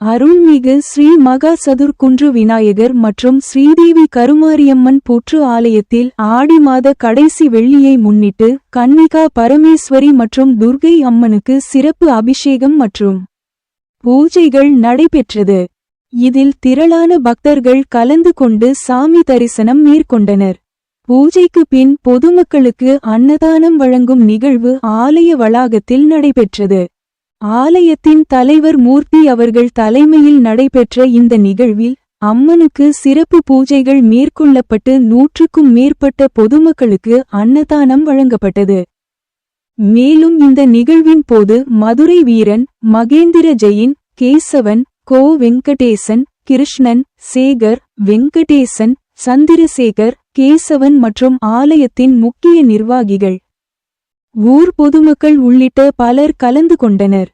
அருள்மிகு ஸ்ரீ மகா சதுர்குன்று விநாயகர் மற்றும் ஸ்ரீதேவி கருமாரியம்மன் புற்று ஆலயத்தில் ஆடி மாத கடைசி வெள்ளியை முன்னிட்டு கன்னிகா பரமேஸ்வரி மற்றும் துர்கை அம்மனுக்கு சிறப்பு அபிஷேகம் மற்றும் பூஜைகள் நடைபெற்றது. இதில் திரளான பக்தர்கள் கலந்து கொண்டு சாமி தரிசனம் மேற்கொண்டனர். பூஜைக்கு பின் பொதுமக்களுக்கு அன்னதானம் வழங்கும் நிகழ்வு ஆலய வளாகத்தில் நடைபெற்றது. ஆலயத்தின் தலைவர் மூர்த்தி அவர்கள் தலைமையில் நடைபெற்ற இந்த நிகழ்வில் அம்மனுக்கு சிறப்பு பூஜைகள் மேற்கொள்ளப்பட்டு நூற்றுக்கும் மேற்பட்ட பொதுமக்களுக்கு அன்னதானம் வழங்கப்பட்டது. மேலும் இந்த நிகழ்வின் போது மதுரை வீரன் மகேந்திர ஜெயின் கேசவன் கோ வெங்கடேசன் கிருஷ்ணன் சேகர் வெங்கடேசன் சந்திரசேகர் கேசவன் மற்றும் ஆலயத்தின் முக்கிய நிர்வாகிகள். ஊர் பொதுமக்கள் உள்ளிட்ட பலர் கலந்து கொண்டனர்.